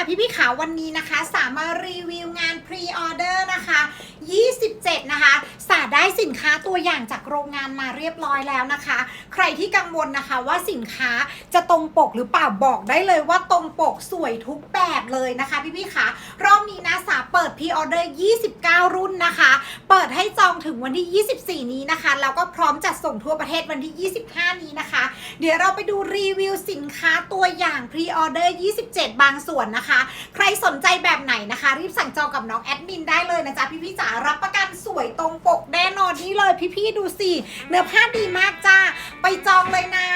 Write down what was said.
ค่ะพี่พี่ขาวันนี้นะคะ สามารถรีวิวงานพรีออเดอร์นะคะ 27 นะคะ สาได้สินค้าตัวอย่างจากโรงงานมาเรียบร้อยแล้วนะคะ ใครที่กังวลนะคะว่าสินค้าจะตรงปกหรือเปล่าบอกได้เลยว่าตรงปกสวยทุกแบบเลยนะคะ พี่พี่ขารอบนี้นะ พรีออเดอร์ 29 รุ่นนะคะ เปิดให้จองถึงวันที่ 24 นี้นะคะ แล้วก็พร้อมจัดส่งทั่วประเทศวันที่ 25 นี้นะคะ เดี๋ยวเราไปดูรีวิวสินค้าตัวอย่างพรีออเดอร์ 27 บางส่วนนะคะ ใครสนใจแบบไหนนะคะ รีบสั่งจองกับน้องแอดมินได้เลยนะจ๊ะพี่พี่ๆจ๋ารับประกันสวยตรงปกแน่นอนนี่เลยพี่พี่ๆดูสิเนื้อผ้าดีมากจ้าไปจองเลยนะ